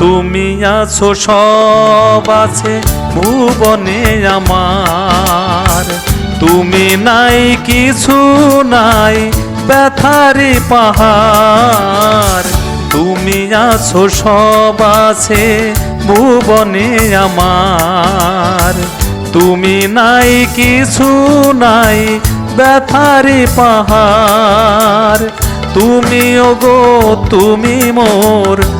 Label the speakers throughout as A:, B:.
A: তুমি আছো, সব আছে ভুবনে আমার। তুমি নাই, কিছু নাই, ব্যথারি পাহাড়। তুমি আছো, সব আছে ভুবনে আমার। তুমি নাই, কিছু নাই, ব্যথারি পাহাড়। তুমি ওগো, তুমি মোর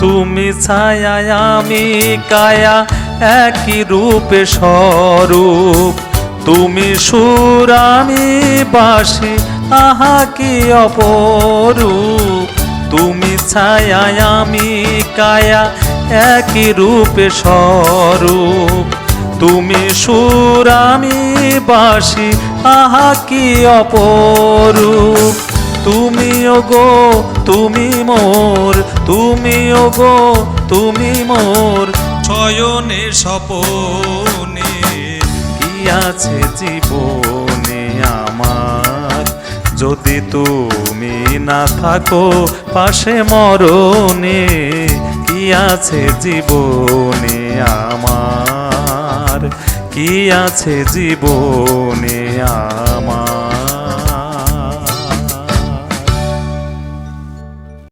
A: তুমি ছায়া আমি কায়া একই রূপে স্বরূপ। তুমি সুর আমি বাসি, আহা কি অপরূপ। তুমি ছায়া আমি কায়া একই রূপে স্বরূপ। তুমি সুর আমি বাসি, আহা কি অপরূপ। তুমি ওগো, তুমি মোর, তুমি ওগো, তুমি মোর ছয়নে স্বপনে। কি আছে জীবনে আমার? যদি তুমি না থাকো পাশে মরণে, কি আছে জীবনে আমার? কি আছে জীবনে